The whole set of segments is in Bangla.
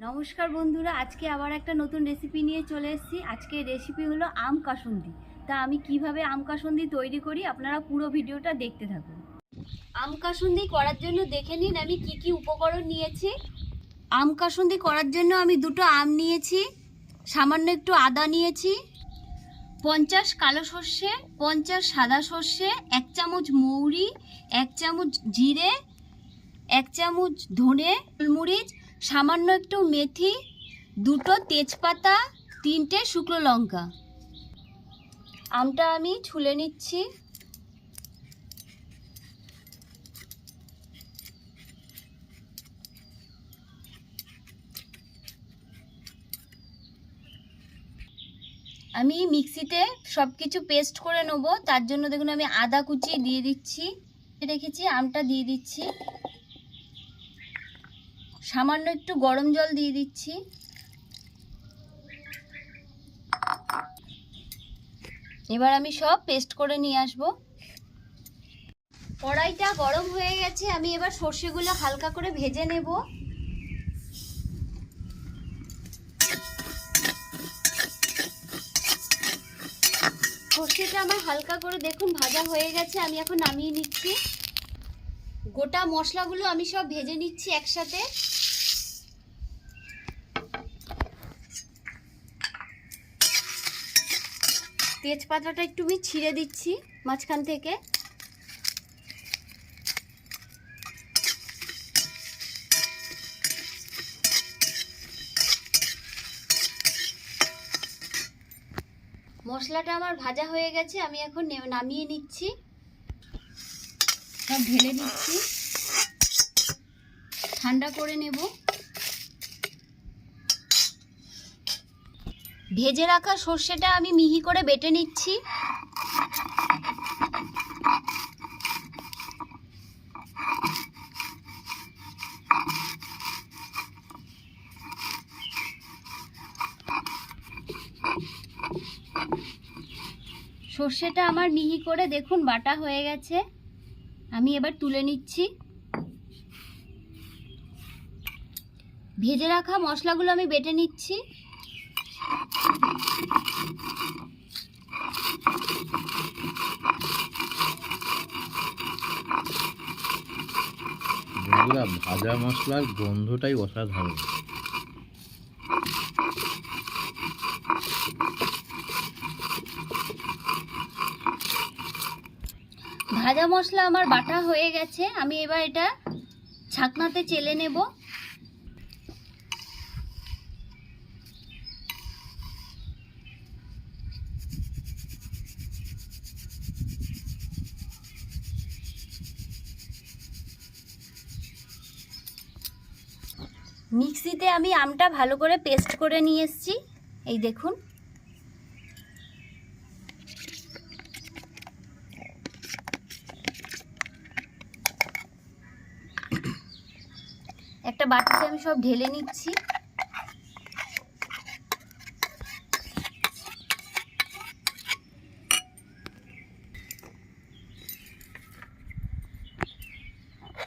নমস্কার বন্ধুরা, আজকে আবার একটা নতুন রেসিপি নিয়ে চলে এসেছি। আজকে রেসিপি হলো আম কাসুন্দি। তা আমি কীভাবে আম কাসুন্দি তৈরি করি আপনারা পুরো ভিডিওটা দেখতে থাকুন। আম কাসুন্দি করার জন্য দেখে নিন আমি কি কি উপকরণ নিয়েছি। আম কাসুন্দি করার জন্য আমি দুটো আম নিয়েছি, সামান্য একটু আদা নিয়েছি, পঞ্চাশ কালো সর্ষে, পঞ্চাশ সাদা সর্ষে, এক চামচ মৌরি, এক চামচ জিরে, এক চামচ ধনে গোলমরিচ সামান্য একটু মেথি, দুটো তেজপাতা, তিনটে শুকনো লঙ্কা। আমটা আমি ছুলে নিচ্ছি। আমি মিক্সিতে সব কিছু পেস্ট করে নেব। তার জন্য দেখুন আমি আদা কুচি দিয়ে দিচ্ছি। রেখেছি, আমটা দিয়ে দিচ্ছি। সামান্য একটু গরম জল দিয়ে দিচ্ছি। এবার আমি সব পেস্ট করে নিয়ে আসব। কড়াইটা গরম হয়ে গেছে, আমি এবার সর্ষেগুলো হালকা করে ভেজে নেব। সর্ষেটা আমার হালকা করে দেখুন ভাজা হয়ে গেছে, আমি এখন নামিয়ে নিচ্ছি। গোটা মশলাগুলো আমি সব ভেজে নিচ্ছি একসাথে। তেজপাতাটা একটু আমি ছিঁড়ে দিচ্ছি মাঝখান থেকে। মশলাটা আমার ভাজা হয়ে গেছে, আমি এখন নামিয়ে নিচ্ছি। সব ঢেলে দিচ্ছি ঠান্ডা করে নেব। ভেজে রাখা সর্ষেটা আমি মিহি করে বেটে নিচ্ছি। সর্ষেটা আমার মিহি করে দেখুন বাটা হয়ে গেছে। আমি এবার তুলে নিচ্ছি। ভেজে রাখা মশলাগুলো আমি বেটে নিচ্ছি। বন্ধুরা, ভাজা মশলার গন্ধটাই অসাধারণ। ভাজা মশলা আমার বাটা হয়ে গেছে। আমি এবার এটা ছাকনাতে চেলে নেব। মিক্সিতে আমি আমটা ভালো করে পেস্ট করে নিয়ে এসেছি। এই দেখুন। একটা বাটিতে আমি সব ঢেলে নিচ্ছি।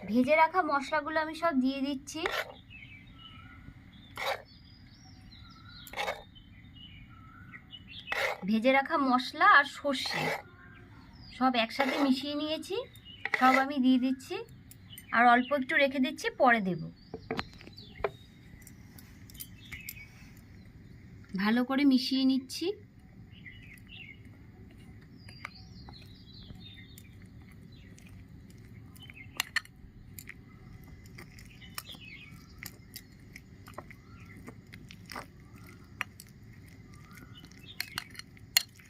ভেজে রাখা মশলাগুলো আমি সব দিয়ে দিচ্ছি। ভেজে রাখা মশলা আর সর্ষে। সব একসাথে মিশিয়ে নিয়েছি, সব আমি দিয়ে দিচ্ছি, আর অল্প একটু রেখে দিচ্ছি, পরে দেব। ভালো করে মিশিয়ে নিচ্ছি।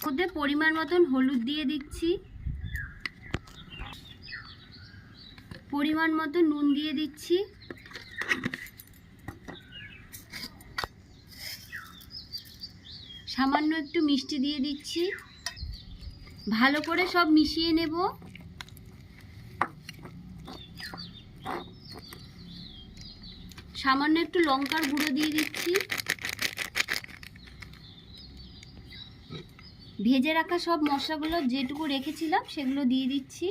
মধ্যে পরিমাণ মতন হলুদ দিয়ে দিচ্ছি। পরিমাণ মতো নুন দিয়ে দিচ্ছি। সামান্য একটু মিষ্টি দিয়ে দিচ্ছি। ভালো করে সব মিশিয়ে নেব। সামান্য একটু লঙ্কার গুঁড়ো দিয়ে দিচ্ছি। ভেজে রাখা সব মশলাগুলো যেটুকু রেখেছিলাম সেগুলো দিয়ে দিচ্ছি।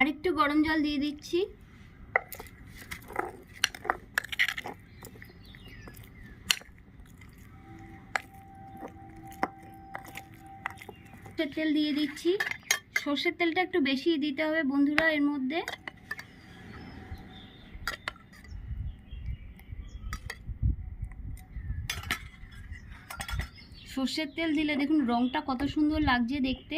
আরেকটু গরম জল দিয়ে দিচ্ছি। সর্ষের তেল দিয়ে দিচ্ছি। সর্ষের তেলটা একটু বেশি দিতে হবে বন্ধুরা এর মধ্যে। সর্ষের তেল দিলে দেখুন রংটা কত সুন্দর লাগছে দেখতে।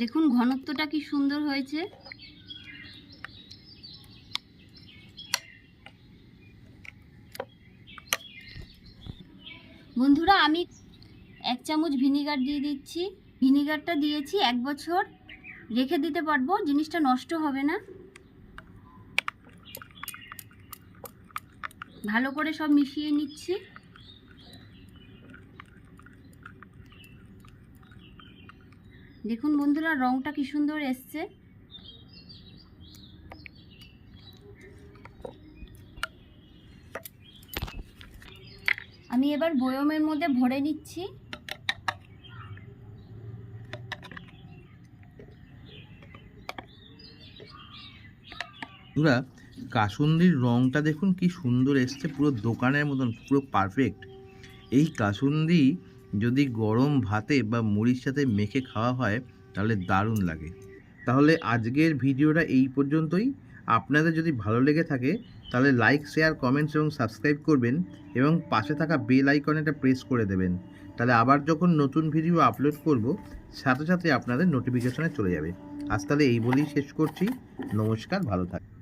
দেখুন ঘনত্বটা কি সুন্দর হয়েছে। বন্ধুরা, আমি এক চামচ ভিনিগার দিয়ে দিচ্ছি। ভিনিগারটা দিয়েছি এক বছর। রেখে দিতে পারব, জিনিসটা নষ্ট হবে না। ভালো করে সব মিশিয়ে নিচ্ছি। দেখুন বন্ধুরা, রংটা কি সুন্দর এসছে। আমি এবার বয়মের মধ্যে ভরে নিচ্ছি। কাসুন্দির রংটা দেখুন কি সুন্দর এসছে, পুরো দোকানের মতন, পুরো পারফেক্ট এই কাসুন্দি যদি গরম ভাতে বা মুড়ির সাথে মেখে খাওয়া হয়, তাহলে দারুণ লাগে। তাহলে আজকের ভিডিওটা এই পর্যন্তই। আপনাদের যদি ভালো লেগে থাকে, তাহলে লাইক শেয়ার কমেন্টস এবং সাবস্ক্রাইব করবেন এবং পাশে থাকা বেল আইকনেটা প্রেস করে দেবেন। তাহলে আবার যখন নতুন ভিডিও আপলোড করব, সাথে সাথে আপনাদের নোটিফিকেশনে চলে যাবে। আজ তাহলে এই বলেই শেষ করছি। নমস্কার, ভালো থাকবেন।